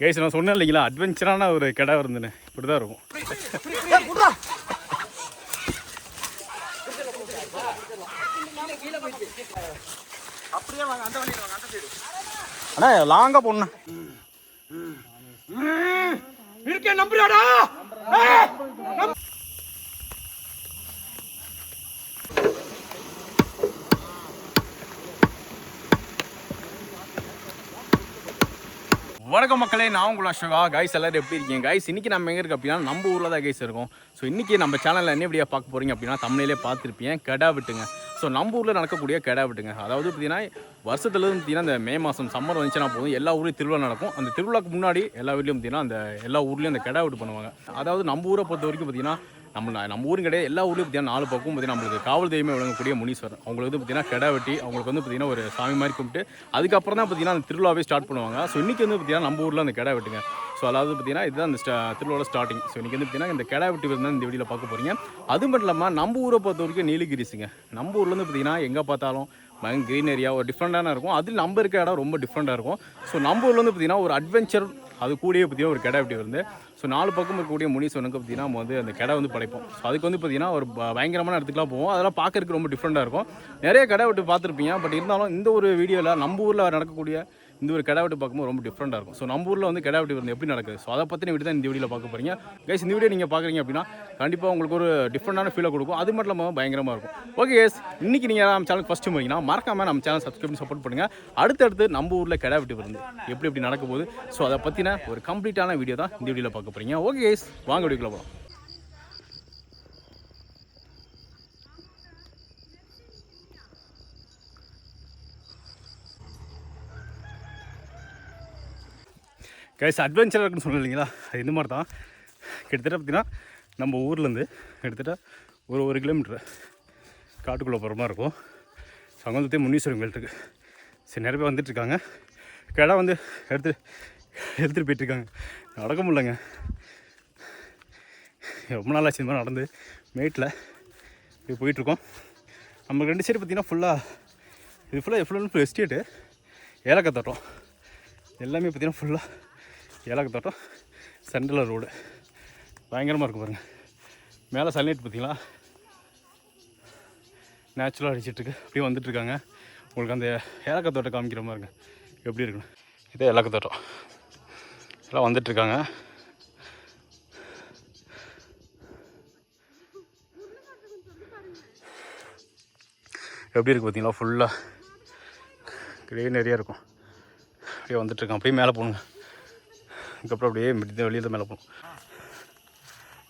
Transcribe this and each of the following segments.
Guys நான் சொன்னேன் இல்லைங்களா? அட்வென்ச்சரான ஒரு கடை இருந்துன்னு. இப்படி தான் இருக்கும். அண்ணா லாங்காக போடணும். இருக்கேன் நம்புறாடா வணக்கம் மக்களே நான் உங்கள் அஷோகா கைஸ் எல்லாரும் எப்படி இருக்கீங்க? கைஸ் இன்னைக்கு நம்ம எங்கே இருக்குது அப்படின்னா நம்ம ஊரில் தான் கைஸ் இருக்கும். ஸோ இன்றைக்கி நம்ம சேனலில் என்ன எப்படியா பார்க்க போறீங்க அப்படின்னா தமிழிலே பார்த்துருப்பேன் கெடா விட்டுங்க. ஸோ நம்ம ஊரில் நடக்கக்கூடிய கெடா விட்டுங்க. அதாவது பார்த்தீங்கன்னா வருஷத்துல இருந்து பார்த்தீங்கன்னா அந்த மே மாதம் சம்மர் வந்துச்சுன்னா போதும் எல்லா ஊர்லேயும் திருவிழா நடக்கும். அந்த திருவிழாக்கு முன்னாடி எல்லா வீட்லேயும் பார்த்தீங்கன்னா அந்த எல்லா ஊர்லேயும் அந்த கெடா விட்டு பண்ணுவாங்க. அதாவது நம்ம ஊரை பொறுத்த வரைக்கும் பார்த்தீங்கன்னா நம்ம நம்ம ஊரும் கிடையாது. எல்லா ஊர்லேயும் பார்த்தீங்கன்னா நாலு பக்கம் பார்த்தீங்கன்னா நம்மளுக்கு காவல் தெய்வமே விளங்கக்கூடிய முனீஸ்வரர் அவங்களுக்கு வந்து பார்த்தீங்கன்னா கிடா வெட்டி அவங்களுக்கு வந்து பார்த்தீங்கன்னா ஒரு சாமி மாதிரி கும்பிட்டு அதுக்கப்புறம் தான் பார்த்தீங்கன்னா அந்த திருவிழாவே ஸ்டார்ட் பண்ணுவாங்க. ஸோ இன்றைக்கி வந்து பார்த்தீங்கன்னா நம்ம ஊரில் அந்த கிடா வெட்டுங்க. ஸோ அதாவது பார்த்தீங்கன்னா இதுதான் அந்த ஸ்டா திருவிழாவோட ஸ்டார்டிங் ஸோ இன்றைக்கி வந்து பார்த்தீங்கன்னா இந்த கெடா வெட்டி வந்து இந்த வீடியோவில் பார்க்க போகிறீங்க அது மட்டும் இல்லாமல் நம்ம ஊரை பொறுத்த வரைக்கும் நீலகிரிஸுங்க. நம்ம ஊரில் வந்து பார்த்தீங்கன்னா எங்கே பார்த்தாலும் பயங்கர க்ரீன் ஏரியா ஒரு டிஃப்ரெண்ட்டான இருக்கும். அதில் நம்ம இருக்க இடம் ரொம்ப டிஃப்ரெண்ட்டாக இருக்கும். ஸோ நம்ம ஊரில் வந்து பார்த்தீங்கன்னா ஒரு அட்வென்ச்சர் அது கூடயே பார்த்தீங்கன்னா ஒரு கடை வெட்டி வந்து ஸோ நாலு பக்கம் இருக்கக்கூடிய முனீஸ்வரனுக்கு பார்த்தீங்கன்னா நம்ம வந்து அந்த கடை வந்து படைப்போம். ஸோ அதுக்கு வந்து பார்த்தீங்கன்னா ஒரு ப- பயங்கரமான இடத்துக்குலாம் போவோம். அதெல்லாம் பார்க்கறதுக்கு ரொம்ப டிஃப்ரெண்ட்டாக இருக்கும். நிறைய கடை விட்டு பார்த்துருப்பீங்க. பட் இருந்தாலும் இந்த ஒரு வீடியோவில் நம்ம ஊரில் நடக்கக்கூடிய இந்த ஒரு கடை பார்க்கும்போது ரொம்ப டிஃப்ரெண்ட்டாக இருக்கும். ஸோ நம்ம ஊரில் வந்து கடை விருந்து வந்து எப்படி நடக்குது? ஸோ அதை பற்றின வீடியோ தான் இந்த வீடியோவில் பார்க்க போகிறீங்க கைஸ் இந்த வீடியோ நீங்கள் பார்க்குறீங்க அப்படின்னா கண்டிப்பாக உங்களுக்கு ஒரு டிஃப்ரெண்டான ஃபீலை கொடுக்கும். அது மட்டும் இல்லாமல் பயங்கரமாக இருக்கும். ஓகே கேஸ் இன்னைக்கு நீங்கள் நம்ம சேனல் ஃபஸ்ட்டு போனீங்கன்னா மறக்காமல் நம்ம சேனல் சப்ஸ்கிரைப் பண்ணி சப்போர்ட் பண்ணுங்கள் அடுத்தடுத்து நம்ம ஊரில் கடை விருந்து எப்படி எப்படி நடக்க போகுது? ஸோ அதை பற்றின ஒரு கம்ப்ளீட்டான வீடியோ தான் இந்த வீடியோவில் பார்க்க போகிறீங்க ஓகே கேஸ் வாங்க வீடியோக்குள்ள போகலாம் கைஸ் அட்வென்ச்சராக இருக்குன்னு சொன்னேன் இல்லைங்களா? அது இந்த மாதிரி தான். கிட்டத்தட்ட பார்த்தீங்கன்னா நம்ம ஊர்லேருந்து கிட்டத்தட்ட ஒரு ஒரு கிலோமீட்டர் காட்டுக்குள்ளே போகிற மாதிரி இருக்கும். சங்கத்தையும் முன்னீஸ்வரன் வந்து கோயில் இருக்குது சரி நிறைய பேர் வந்துட்டுருக்காங்க கடை வந்து எடுத்து எடுத்துகிட்டு போயிட்டுருக்காங்க நடக்க முடியலங்க. ரொம்ப நாள் ஆச்சு இந்த மாதிரி நடந்து. மேட்டில் இப்படி போயிட்டுருக்கோம் நம்ம ரெண்டு சைடு பார்த்தீங்கன்னா ஃபுல்லாக இது ஃபுல்லாக ஃபுல்லாக ஃபுல் எஸ்டேட்டு ஏலக்காய் தோட்டம். எல்லாமே பார்த்தீங்கன்னா ஃபுல்லாக ஏலக்காய் தோட்டம் சென்ட்ரல் ரோடு. பயங்கரமாக இருக்கும் பாருங்கள் மேலே சன்லைட் பார்த்தீங்களா? நேச்சுரலாக அடிச்சிட்ருக்கு அப்படியே வந்துட்டுருக்காங்க உங்களுக்கு அந்த ஏலக்காய் தோட்டம் காமிக்கிற மாதிரி இருங்க எப்படி இருக்குன்னு. இதே ஏலக்காய் தோட்டம். எல்லாம் வந்துட்டுருக்காங்க எப்படி இருக்குது பார்த்தீங்களா? ஃபுல்லாக க்ரீன் நிறையா இருக்கும். அப்படியே வந்துட்டுருக்கான் அப்படியே மேலே போகணுங்க. இதுக்கப்புறம் அப்படியே வெளியே தான் மேலே போகணும்.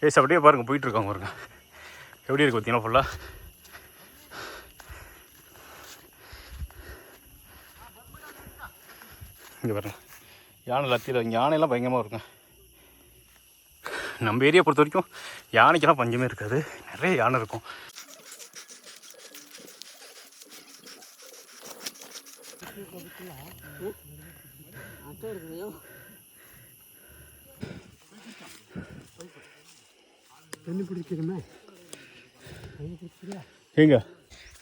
ஏஸ் அப்படியே பாருங்கள் போயிட்டுருக்காங்க பாருங்க. எப்படி இருக்கு பார்த்தீங்கன்னா ஃபுல்லாக இங்கே பாருங்க. யானை லத்தியில் இங்கே யானையெல்லாம் பயங்கரமாக இருக்குங்க நம்ம ஏரியா பொறுத்த வரைக்கும் யானைக்கெல்லாம் பஞ்சமே இருக்காது. நிறைய யானை இருக்கும். தண்ணி பிடிக்கிறோமே ஏங்க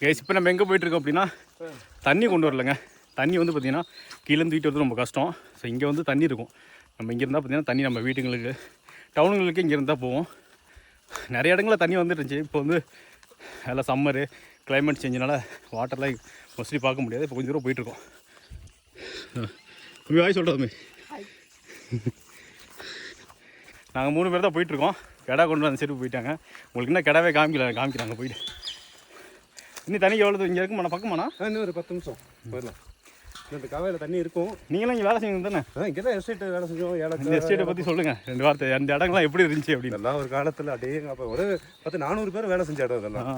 கேஸ் இப்போ நம்ம எங்கே போயிட்டுருக்கோம் அப்படின்னா தண்ணி கொண்டு வரலங்க. தண்ணி வந்து பார்த்திங்கன்னா கீழேருந்து வீட்டு வரது ரொம்ப கஷ்டம். ஸோ இங்கே வந்து தண்ணி இருக்கும். நம்ம இங்கே இருந்தால் பார்த்தீங்கன்னா தண்ணி நம்ம வீட்டுங்களுக்கு டவுனுங்களுக்கு இங்கே இருந்தால் போவோம். நிறைய இடங்களில் தண்ணி வந்துட்டு இருந்துச்சு. இப்போ வந்து எல்லாம் சம்மரு கிளைமேட் சேஞ்சினால வாட்டர்லாம் மோஸ்ட்லி பார்க்க முடியாது. இப்போ கொஞ்சம் தூரம் போயிட்டுருக்கோம். வாய் சொல்கிறதுமே நாங்கள் மூணு பேர் தான் போயிட்டுருக்கோம். கடை கொண்டு வந்து சைடு போயிட்டாங்க. உங்களுக்கு என்ன கடாவே காமிக்கல காமிக்கிறாங்க போயிட்டு இன்னும் தண்ணி எவ்வளோ இங்கே இருக்குமாண்ணா பக்கமாண்ணா இன்னும் ஒரு பத்து நிமிஷம். போயிடலாம். இந்த காவையில் தண்ணி இருக்கும். நீங்களும் இங்கே வேலை செய்யணும் தானே? இங்கே தான் எஸ்டேட் வேலை செஞ்சோம். இந்த எஸ்டேட்டை பற்றி சொல்லுங்கள் ரெண்டு வார்த்தை அந்த இடங்கள்லாம் எப்படி இருந்துச்சு அப்படின்னு. இதெல்லாம் ஒரு காலத்தில் அப்படியே அப்போ ஒரு பத்து நானூறு பேர் வேலை செஞ்ச இடம் இதெல்லாம்.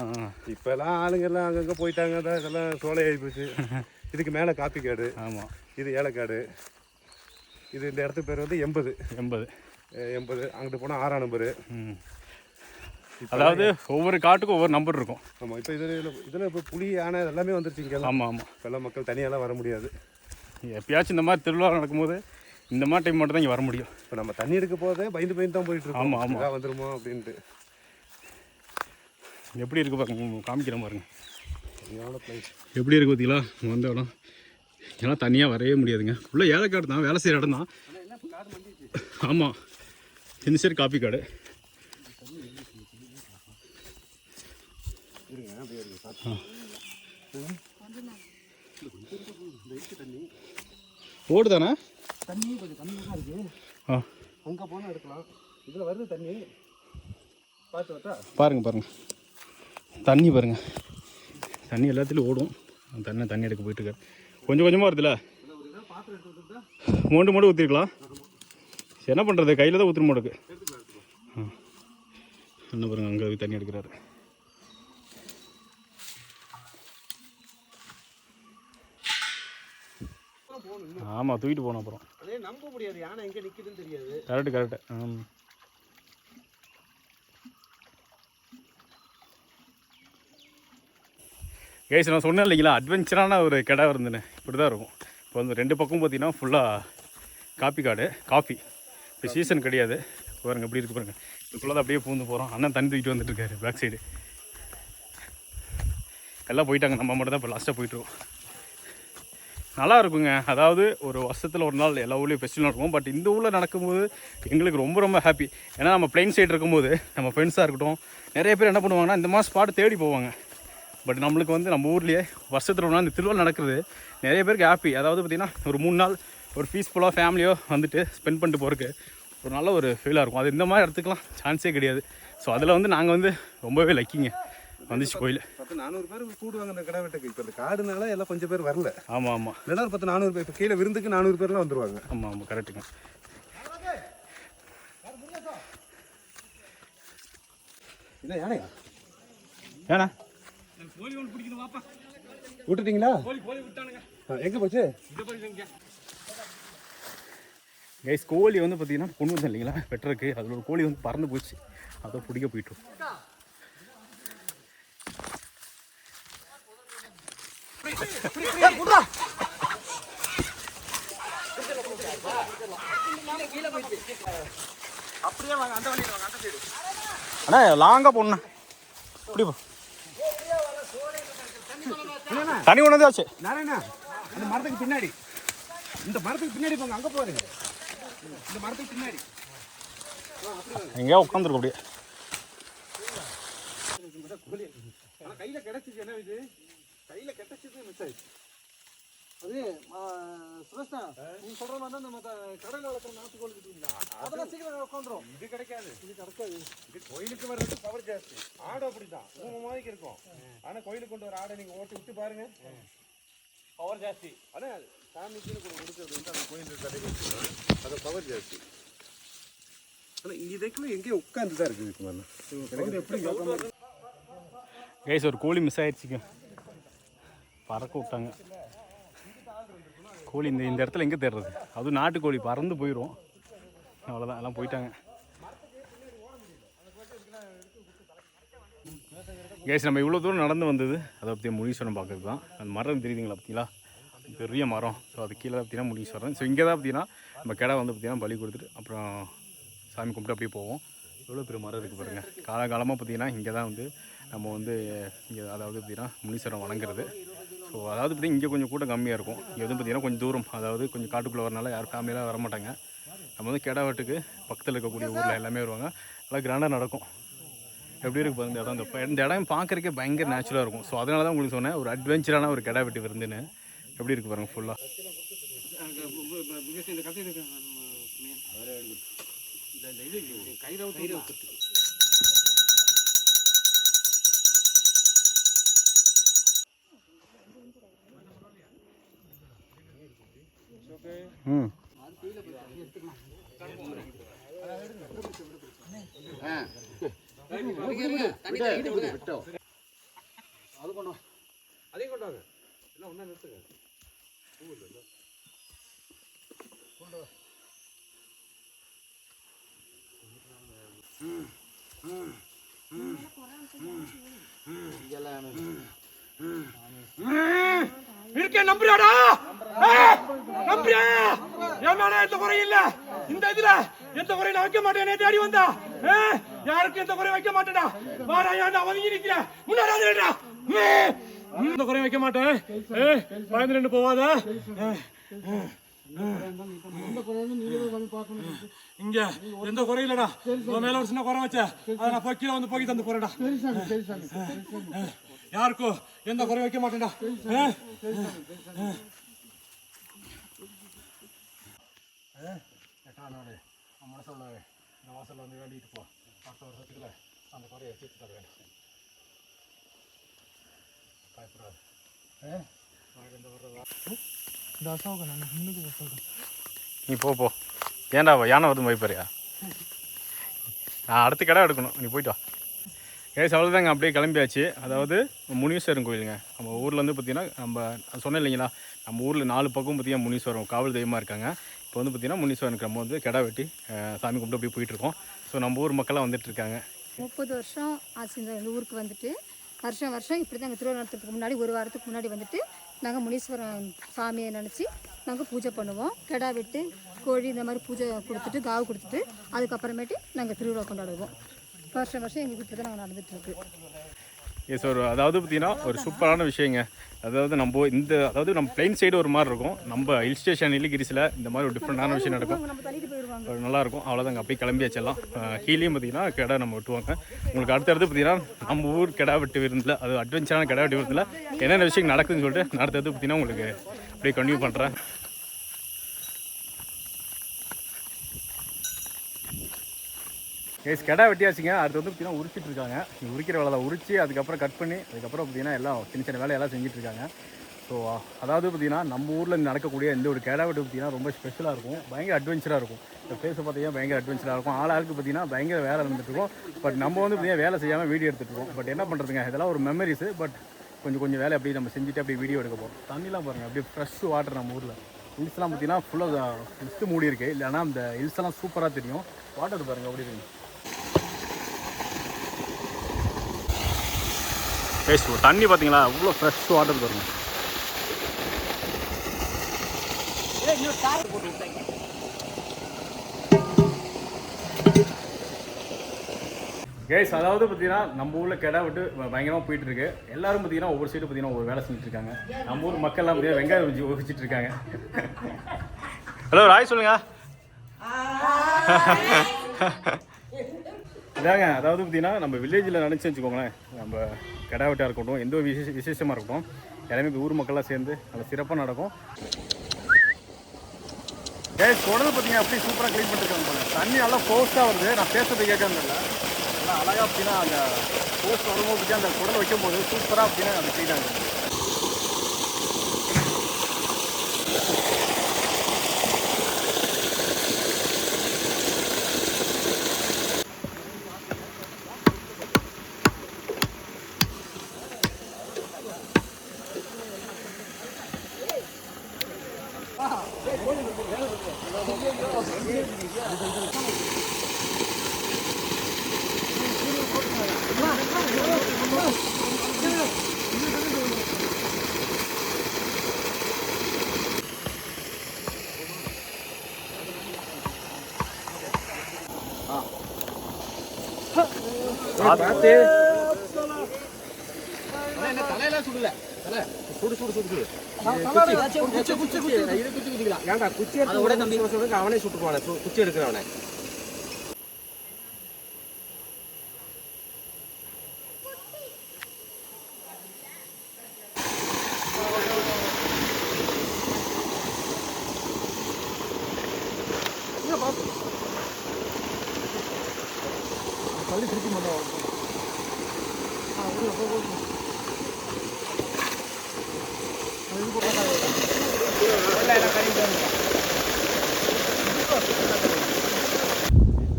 இப்போல்லாம் ஆளுங்க எல்லாம் அங்கங்கே போயிட்டாங்க. அதான் இதெல்லாம் சோலை ஆகி போச்சு. இதுக்கு மேலே காப்பி காடு ஆமாம் இது ஏலக்காடு. இது இந்த இடத்துக்கு பேர் வந்து எண்பது. எண்பது. எண்பது. அங்கிட்டு போனால் ஆறாம் நம்பரு. அதாவது ஒவ்வொரு காட்டுக்கும் ஒவ்வொரு நம்பர் இருக்கும். ஆமாம் இப்போ இதில் இதில் இப்போ புலி யானை எல்லாமே வந்துருச்சு இங்கெல்லாம். ஆமாம் ஆமாம் இப்போல்லாம் மக்கள் தனியாலாம் வர முடியாது. எப்பயாச்சும் இந்த மாதிரி திருவிழா நடக்கும்போது இந்த மாதிரி டைம் மட்டும் தான் இங்கே வர முடியும். இப்போ நம்ம தண்ணி எடுக்க போதே பயந்து பயந்து தான் போயிட்டு இருக்கோம். ஆமா, ஆமா. இதா வந்துருமோ அப்படின்ட்டு. எப்படி இருக்கு பாருங்க காமிக்கிறேன் பாருங்க. எப்படி இருக்கு பார்த்தீங்களா வந்த இடம். இதெல்லாம் தனியாக வரவே முடியாதுங்க. ஃபுல்லாக ஏலக்காடு தான் வேலை செய்கிற இடம் தான். ஆமாம் சின்சியர் சைடு காப்பி காடு. இருங்க அப்படியே தண்ணி கொஞ்சம் கம்மியாக தான் அங்கே போனால் எடுக்கலாம் இதில் வருது தண்ணி பார்த்து பாருங்க. தண்ணி பாருங்க. தண்ணி எல்லாத்துலேயும் ஓடும். தண்ணி தண்ணி எடுக்க போயிட்டு இருக்காரு கொஞ்சம் கொஞ்சமாக வருதுல்ல இதில் ஒரு ஊற்றிருக்கலாம் என்ன பண்ணுறது கையில் தான் ஊற்றுற மாட்டுக்கு. எடுத்துக்கலாம் எடுத்துக்கலாம் என்ன பாருங்க அங்கே தண்ணி எடுக்கிறாரு. ஆமாம் தூக்கிட்டு போனோம் அப்புறம். அதே நம்ப முடியாது யானை எங்கே நிற்குதுன்னு தெரியாது. Correct correct. ம் கேஸ் நான் சொன்னேன் இல்லைங்களா அட்வென்ச்சரான ஒரு கடை இருந்துன்னு. இப்படி தான் இருக்கும். இப்போ வந்து ரெண்டு பக்கம் பார்த்தீங்கன்னா ஃபுல்லாக காப்பி காடு காஃபி இப்போ சீசன் கிடையாது. பாருங்க எப்படி இருக்கு பாருங்க. இதுக்குள்ளே தான் அப்படியே பூந்து போகிறோம் அண்ணன் தண்ணி தூக்கிட்டு வந்துட்டு இருக்காரு பேக் சைடு எல்லாம் போயிட்டாங்க. நம்ம மட்டும் தான் இப்போ லாஸ்ட்டாக போயிட்டுருவோம் நல்லா இருக்குங்க. அதாவது ஒரு வருஷத்தில் ஒரு நாள் எல்லா ஊர்லேயும் ஃபெஸ்டிவல் நடக்கும். பட் இந்த ஊரில் நடக்கும்போது எங்களுக்கு ரொம்ப ரொம்ப ஹாப்பி ஏன்னா நம்ம பிளைன் சைடு இருக்கும்போது நம்ம ஃப்ரெண்ட்ஸாக இருக்கட்டும் நிறைய பேர் என்ன பண்ணுவாங்கன்னா இந்த மாதிரி ஸ்பாட் தேடி போவாங்க. பட் நம்மளுக்கு வந்து நம்ம ஊர்லேயே வருஷத்தில் ஒரு நாள் இந்த திருவிழா நடக்கிறது நிறைய பேருக்கு ஹாப்பி அதாவது பார்த்திங்கன்னா ஒரு மூணு நாள் ஒரு பீஸ்ஃபுல்லாக ஃபேமிலியோ வந்துட்டு ஸ்பெண்ட் பண்ணிட்டு போகிறதுக்கு ஒரு நல்ல ஒரு ஃபீலாக இருக்கும். அது இந்த மாதிரி இடத்துக்குலாம் சான்ஸே கிடையாது. ஸோ அதில் வந்து நாங்கள் வந்து ரொம்பவே லக்கிங்க வந்துச்சு கோயில். பத்து நானூறு பேர் கூடுவாங்க இந்த கடை வெட்டுக்கு. இப்போ இந்த காடுனால எல்லாம் கொஞ்சம் பேர் வரல. ஆமாம் ஆமாம் இல்லைன்னா ஒரு பத்து நானூறு பேர் இப்போ கீழே விருந்துக்கு நானூறு பேர்லாம் வந்துருவாங்க. ஆமாம் ஆமாம் கரெக்டுங்க இல்லை யானையா? ஏண்ணா விட்டுட்டீங்களா? எங்கே போச்சு? கைஸ் கோழி வந்து பார்த்தீங்கன்னா கொண்டு வந்தேன் இல்லைங்களா? வெட்டுறதுக்கு. அதில் ஒரு கோழி வந்து பறந்து போச்சு. அதை பிடிக்க போயிட்டோம் அண்ணா லாங்காக போண்ணா இப்படி போ. தண்ணி கொண்டு வந்தாச்சு. அந்த மரத்துக்கு பின்னாடி. இந்த மரத்துக்கு பின்னாடி போங்க அங்கே போறீங்க எங்கேயா உட்காந்துருக்கும் அப்படியே. ஆனால் கையில் கிடச்சிச்சு என்ன இது கையில் கிடச்சிது மிஸ் ஆயிடுச்சு அது சுரேஷ்ணா நீ சொல்ற மாதிரி தான் நம்ம க- கடல்ல வளர்க்குற நாட்டுக்கோழி கிட்டீங்களா அதெல்லாம் சீக்கிரம் உட்காந்துரும் இது கிடைக்காது. இது கிடைக்காது. இது கோயிலுக்கு வர்றது பவர் ஜாஸ்தி. ஆடு அப்படிதான். மூணு மாதிரி இருக்கும். ஆனா கோயிலுக்கு கொண்டு வர ஆடை நீங்க ஓட்டி விட்டு பாருங்க. பவர் ஜாஸ்தி. ஆனா சாமிக்கு கொடுக்கறது வந்து அந்த கோயில் பவர் ஜாஸ்தி இதுக்குள்ள தான் இருக்குது எப்படி கைஸ் ஒரு கோழி மிஸ் ஆயிடுச்சுங்க. பறக்க விட்டாங்க. கோழி இந்த இந்த இடத்துல எங்கே தேடுறது? அதுவும் நாட்டுக்கோழி பறந்து போயிடும் அவ்வளோதான் எல்லாம் போயிட்டாங்க. கேஸ் நம்ம இவ்வளோ தூரம் நடந்து வந்தது அதை பற்றி முனீஸ்வரன் பார்க்குறது தான். அந்த மரம் தெரியுதுங்களா பார்த்தீங்களா பெரிய மரம். ஸோ அது கீழே பார்த்தீங்கன்னா சொல்கிறேன் ஸோ இங்கே தான் பார்த்தீங்கன்னா நம்ம கிடா வந்து பார்த்தீங்கன்னா பலி கொடுத்துட்டு அப்புறம் சாமி கும்பிட்டு அப்படியே போவோம். எவ்வளோ பெரிய மரம் இருக்குது பாருங்கள் காலகாலமாக பார்த்தீங்கன்னா இங்கே தான் வந்து நம்ம வந்து இங்கே அதாவது பார்த்தீங்கன்னா முனீஸ்வரம் வணங்குறது. ஸோ அதாவது பார்த்தீங்கன்னா இங்கே கொஞ்சம் கூட்டம் கம்மியாக இருக்கும். இங்கே வந்து பார்த்தீங்கன்னா கொஞ்சம் தூரம். அதாவது கொஞ்சம் காட்டுக்குள்ளே வரனால யாரும் ஃபேமிலியெலாம் வர மாட்டாங்க. நம்ம வந்து கெடாவட்டுக்கு பக்கத்தில் இருக்கக்கூடிய ஊரில் எல்லாமே வருவாங்க. நல்லா கிராண்டாக நடக்கும். எப்படி இருக்கு பாருங்க இந்த இடம். இந்த இடம் பார்க்குறக்கே பயங்கர நேச்சுரலாக இருக்கும். ஸோ அதனால தான் உங்களுக்கு சொன்னேன். ஒரு அட்வென்ச்சரான ஒரு கிடா வெட்டு விருந்துன்னு. எப்படி இருக்கு பாருங்க ஃபுல்லாக இந்த கதை கைரவு ம் அதையும் கொண்டு வாங்க எல்லாம் ஒன்றா நிறுத்துங்க நம்புறியாடா? நம்புறியா? என் எந்த குறையும் இல்ல இந்த இதுல எந்த குறையும் நான் வைக்க மாட்டேன் என்னை தேடி வந்தா. ஆ? யாருக்கும் எந்த குறையும் வைக்க மாட்டேடா வாடா ஏன்டா ஒதுங்கி நிக்கிற முன்னாடி எந்த குறையும் வைக்க மாட்டேன் பயந்து நின்று போவாத. எந்த இங்க குறையும் இல்லடா. மேல ஒரு சின்ன குறை வச்ச. அதை நான் வந்து தந்து யாருக்கும் எந்த குறையும் வைக்க மாட்டேன்டா. ஆ? எட்டானாடு உன் மனசு உள்ளவே. இந்த வாசல்ல வந்து வேண்டிட்டு போ. அடுத்த வருஷத்துக்குள்ள அந்த குறையை தீர்த்து தர வேண்டும் பயப்படாது ஆ? உனக்கு எந்த வர்றதா இந்த அசோக நான் முன்னுக்கு சொல்கிறேன் நீ போ போ. ஏன்டா யானை வந்து போய்ப்பாரியா நான் அடுத்த கடை எடுக்கணும். நீ போயிட்டு வா. கேஸ் அவ்வளோதாங்க அப்படியே கிளம்பியாச்சு. அதாவது முனீஸ்வரன் கோயிலுங்க. நம்ம ஊரில் வந்து பார்த்திங்கன்னா நம்ம சொன்னேன் இல்லைங்களா? நம்ம ஊரில் நாலு பக்கம் பார்த்தீங்கன்னா முனீஸ்வரம் காவல் தெய்வமாக இருக்காங்க. இப்போ வந்து பார்த்தீங்கன்னா முனீஸ்வரனுக்கு நம்ம வந்து கிடா வெட்டி சாமி கும்பிட்டு அப்படியே போயிட்டுருக்கோம் ஸோ நம்ம ஊர் மக்கள்லாம் வந்துட்டு இருக்காங்க. முப்பது வருஷம் ஆச்சு இந்த ஊருக்கு வந்துட்டு. வருஷம் வருஷம் இப்படி தான் திருவிழா முன்னாடி ஒரு வாரத்துக்கு முன்னாடி வந்துட்டு நாங்கள் முனீஸ்வரன் சாமியை நினச்சி நாங்கள் பூஜை பண்ணுவோம். கிடா வெட்டு கோழி இந்த மாதிரி பூஜை கொடுத்துட்டு காவு கொடுத்துட்டு அதுக்கப்புறமேட்டு நாங்கள் திருவிழா கொண்டாடுவோம். வருஷம் வருஷம் எங்கள் வீட்டில் தான் நாங்கள் நடந்துகிட்ருக்கு எஸ் ஒரு அதாவது பார்த்தீங்கன்னா ஒரு சூப்பரான விஷயங்க. அதாவது நம்ம இந்த அதாவது நம்ம பிளைன் சைடு ஒரு மாதிரி இருக்கும். நம்ம ஹில் ஸ்டேஷன் நீலகிரிஸில் இந்த மாதிரி ஒரு டிஃப்ரெண்டான விஷயம் நடக்கும். நம்ம தள்ளிட்டு போயிடுவாங்க ஒரு நல்லா இருக்கும் அவ்வளோதாங்க அப்படியே கிளம்பியாச்செல்லாம் கீழேயும் பார்த்தீங்கன்னா கிடா நம்ம வெட்டுவாங்க உங்களுக்கு அடுத்தடுத்து பார்த்தீங்கன்னா நம்ம ஊர் கிடா வெட்டு விருந்தில் அது அட்வென்ச்சரான கிடா வெட்டு விருந்தில் என்னென்ன விஷயம் நடக்குதுன்னு சொல்லிட்டு அடுத்தடுத்து பார்த்தீங்கன்னா உங்களுக்கு அப்படியே கண்டினியூ பண்ணுறேன் கேஸ் கடை வெட்டியாச்சுங்க. அடுத்து வந்து பார்த்தீங்கன்னா உரிச்சிட்டு இருக்காங்க உரிக்கிற வேலை தான் உரிச்சு அதுக்கப்புறம் கட் பண்ணி அதுக்கப்புறம் பார்த்தீங்கன்னா எல்லாம் சின்ன சின்ன வேலையெல்லாம் செஞ்சுட்டு இருக்காங்க ஸோ அதாவது பார்த்தீங்கன்னா நம்ம ஊரில் நடக்கக்கூடிய இந்த ஒரு கிடா வெட்டு பார்த்தீங்கன்னா ரொம்ப ஸ்பெஷலாக இருக்கும். பயங்கர அட்வென்ச்சராக இருக்கும். இந்த பிளேஸை பார்த்தீங்கன்னா பயங்கர அட்வென்ச்சராக இருக்கும். ஆள் ஆளுக்கு பார்த்தீங்கன்னா பயங்கர வேலை இருந்துட்டுருக்கும் பட் நம்ம வந்து பார்த்தீங்கன்னா வேலை செய்யாமல் வீடியோ எடுத்துகிட்டு பட் என்ன பண்ணுறதுங்க இதெல்லாம் ஒரு மெமரிஸு பட் கொஞ்சம் கொஞ்சம் வேலை அப்படியே நம்ம செஞ்சுட்டு அப்படியே வீடியோ எடுக்க போகிறோம் தண்ணிலாம் பாருங்கள் அப்படியே ஃப்ரெஷ் வாட்டர் நம்ம ஊரில். ஹில்ஸ்லாம் பார்த்தீங்கன்னா ஃபுல்லாக மிஸ்ட்டு மூடி இருக்கு இல்லைனா அந்த ஹில்ஸ்லாம் சூப்பராக தெரியும். வாட்டர் பாருங்கள் அப்படி இருக்குது டேஸ்ட் தண்ணி பார்த்தீங்களா அவ்வளோ ஃப்ரெஷ் வாட்டர் பாருங்க கேஸ் அதாவது பார்த்தீங்கன்னா நம்ம ஊரில் கிடா விட்டு பயங்கரமாக போயிட்டு இருக்கு எல்லாரும் பார்த்தீங்கன்னா ஒவ்வொரு சைடு பார்த்தீங்கன்னா ஒவ்வொரு வேலை செஞ்சுட்டு இருக்காங்க. நம்ம ஊர் மக்கள்லாம் பார்த்தீங்கன்னா வெங்காயம் வச்சு ஒழிச்சிட்டு இருக்காங்க. ஹலோ ராய் சொல்லுங்க. இதாங்க அதாவது பார்த்தீங்கன்னா நம்ம வில்லேஜில் நினச்சி வச்சுக்கோங்களேன். நம்ம கிடா வெட்டாக இருக்கட்டும் எந்த ஒரு விசேஷ விசேஷமாக இருக்கட்டும் எல்லாமே இப்போ ஊர் மக்கள்லாம் சேர்ந்து நல்லா சிறப்பாக நடக்கும். ஏ குடல் பார்த்தீங்கன்னா அப்படியே சூப்பராக க்ளீன் பண்ணிருக்காங்க போல. தண்ணி நல்லா ஃபோர்ஸாக வருது. நான் பேசுறது கேட்காம இல்லை. நல்லா அழகாக அப்படின்னா அந்த ஃபோர்ஸ் வரும்போது அந்த குடல் வைக்கும் போது சூப்பராக அப்படின்னா அது க்ளீன் ஆகுது அவனே சுட்டுக்குவானே குச்சி எடுக்கிறவனே தள்ளி திருப்பி மாட்டோம்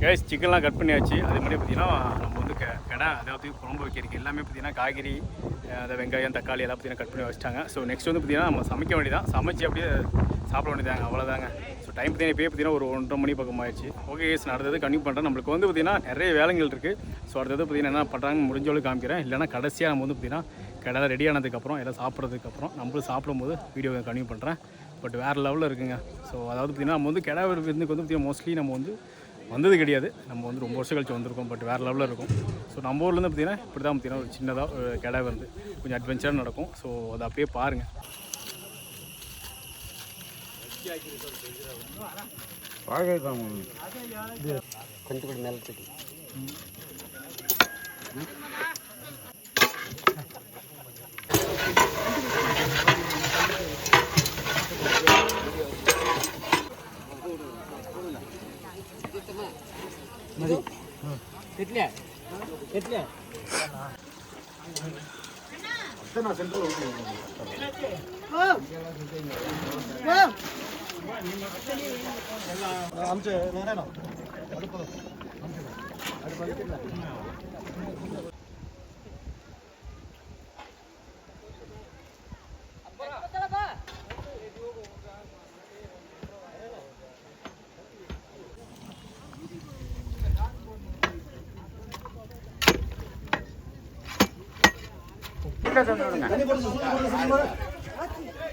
கேஸ் சிக்கன்லாம் கட் பண்ணியாச்சு. அதே மாதிரி பார்த்தீங்கன்னா நம்ம வந்து க கடை அதாவது குழம்பு வைக்கிறதுக்கு எல்லாமே பார்த்தீங்கன்னா காய்கறி அதை அந்த வெங்காயம் தக்காளி எல்லாம் பார்த்தீங்கன்னா கட் பண்ணி வச்சிட்டாங்க. ஸோ நெக்ஸ்ட் வந்து பார்த்தீங்கன்னா நம்ம சமைக்க வேண்டியதான் சமைச்சு அப்படியே சாப்பிட வேண்டியதாங்க அவ்வளோதாங்க ஸோ டைம் பார்த்தீங்கன்னா இப்போயே பார்த்தீங்கன்னா ஒரு ஒன்றரை மணி பக்கம் ஆயிடுச்சு ஓகே கேஸ் நான் அடுத்தது கண்டிப்பாக பண்ணுறேன் நம்மளுக்கு வந்து பார்த்தீங்கன்னா நிறைய வேலைகள் இருக்குது ஸோ அடுத்தது பார்த்தீங்கன்னா என்ன பண்ணுறாங்க முடிஞ்சவளவு காமிக்கிறேன். இல்லைன்னா கடைசியாக நம்ம வந்து பார்த்தீங்கன்னா கடை ரெடி ஆனதுக்கப்புறம் எல்லாம் சாப்பிட்றதுக்கப்புறம் நம்மளும் சாப்பிடும்போது வீடியோ கண்டினியூ பண்ணுறேன் பட் வேறு லெவலில் இருக்குங்க. ஸோ அதாவது பார்த்தீங்கன்னா நம்ம வந்து கிடா விருந்துக்கு வந்து பார்த்தீங்கன்னா மோஸ்ட்லி நம்ம வந்து வந்தது கிடையாது. நம்ம வந்து ரொம்ப வருஷம் கழிச்சு வந்திருக்கோம். பட் வேறு லெவலில் இருக்கும். ஸோ நம்ம ஊர்லேருந்து பார்த்தீங்கன்னா இப்படி தான் பார்த்தீங்கன்னா ஒரு சின்னதாக கிடா வந்து கொஞ்சம் அட்வென்ச்சராக நடக்கும். ஸோ அதை அப்படியே பாருங்கள் బాగైతాము కొంచెం కూడా మెల్లటి మరి ఎట్లా ఎట్లా సెంటర్ आमचे नाही 아니, 벌써 손 벌써 손 벌써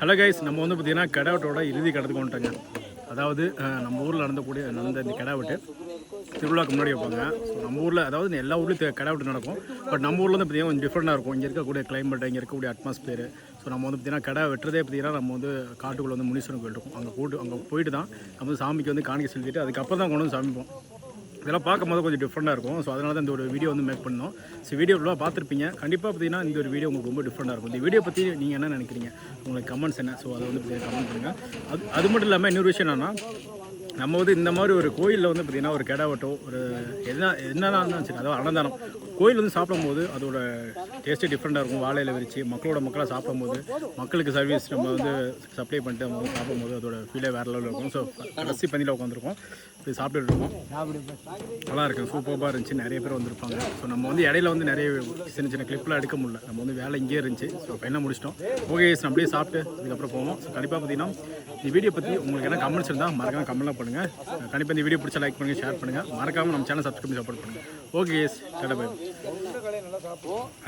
ஹலோ கைஸ் நம்ம வந்து பார்த்தீங்கன்னா கெடாவட்டோட இறுதி கடத்துக்கு வந்துட்டோங்க. அதாவது நம்ம ஊரில் நடந்தக்கூடிய நடந்த இந்த கெடாவட்டு. திருவிழாக்கு முன்னாடி வைப்பாங்க. ஸோ நம்ம ஊரில் அதாவது எல்லா ஊர்லேயும் கெடாவட்டு நடக்கும். பட் நம்ம ஊரில் வந்து பார்த்தீங்கன்னா கொஞ்சம் டிஃப்ரெண்ட்டாக இருக்கும். இங்கே இருக்கக்கூடிய கிளைமேட் இங்கே இருக்கக்கூடிய அட்மாஸ்பியர் ஸோ நம்ம வந்து பார்த்தீங்கன்னா கடை வெட்டுறதே பார்த்தீங்கன்னா நம்ம வந்து காட்டுக்குள்ளே வந்து முனீஸ்வரன் கோயில் இருக்கும். அங்கே கூட்டு அங்கே போயிட்டு தான் நம்ம வந்து சாமிக்கு வந்து காணிக்கை செலுத்திட்டு அதுக்கப்புறம் தான் கொண்டு வந்து சமைப்போம். இதெல்லாம் பார்க்கும்போது கொஞ்சம் டிஃப்ரெண்ட்டாக இருக்கும். ஸோ அதனால தான் இந்த ஒரு வீடியோ வந்து மேக் பண்ணோம். ஸோ வீடியோ ஃபுல்லாக பார்த்துருப்பீங்க. கண்டிப்பாக பார்த்தீங்கன்னா இந்த ஒரு வீடியோ உங்களுக்கு ரொம்ப டிஃப்ரெண்ட்டாக இருக்கும். இந்த வீடியோ பற்றி நீங்கள் என்ன நினைக்கிறீங்க? உங்களுக்கு கமெண்ட்ஸ் என்ன? ஸோ அதை வந்து கமெண்ட் பண்ணுங்கள் அது அது மட்டும் இல்லாமல் இன்னொரு விஷயம் என்னென்னா நம்ம வந்து இந்த மாதிரி ஒரு கோயிலில் வந்து பார்த்திங்கன்னா ஒரு கெடாவட்டோ ஒரு என்ன என்னதான் சரி அதாவது அன்னதானம். கோயில் வந்து சாப்பிடும்போது அதோட டேஸ்ட்டு டிஃப்ரெண்ட்டாக இருக்கும். வாழையில் விரித்து மக்களோட மக்களாக சாப்பிடும்போது மக்களுக்கு சர்வீஸ் நம்ம வந்து சப்ளை பண்ணிட்டு நம்ம சாப்பிடும்போது அதோட ஃபீலே வேறு லெவலில் இருக்கும். ஸோ கடைசி பந்தியில் உட்காந்துருக்கோம். போய் சாப்பிட்டுட்டு இருக்கோம். நல்லா இருக்கும் சூப்பராக இருந்துச்சு. நிறைய பேர் வந்திருப்பாங்க. ஸோ நம்ம வந்து இடையில வந்து நிறைய சின்ன சின்ன கிளிப்லாம் எடுக்க முடியல. நம்ம வந்து வேலை இங்கேயே இருந்துச்சு. ஸோ ஃபைனலாக முடிச்சிட்டோம்? ஓகே நம்ம அப்படியே சாப்பிட்டு இதுக்கப்புறம் போவோம். ஸோ கண்டிப்பாக பார்த்தீங்கன்னா இந்த வீடியோ பற்றி உங்களுக்கு என்ன கமெண்ட்ஸ் இருந்தால் மறக்காம கமெண்ட்லாம் பண்ணுங்கள் கண்டிப்பாக இந்த வீடியோ பிடிச்சா லைக் பண்ணுங்கள் ஷேர் பண்ணுங்கள் மறக்காமல் நம்ம சேனல் சப்ஸ்கிரைப் பண்ணி சப்போர்ட் பண்ணுங்கள் ஓகே எஸ் கடை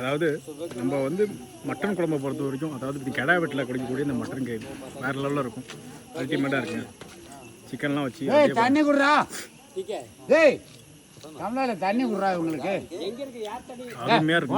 அதாவது நம்ம வந்து மட்டன் குழம்பை பொறுத்த வரைக்கும் அதாவது இப்படி கிடா வெட்டில் குடிக்கக்கூடிய இந்த மட்டன் கிரேவி வேறு லெவலில் இருக்கும். அல்டிமேட்டாக இருக்குங்க. சிக்கன்லாம் வச்சு தண்ணி குடுறா. டம்ளர்ல தண்ணி குடுறா உங்களுக்கு அருமையாக இருக்கும்.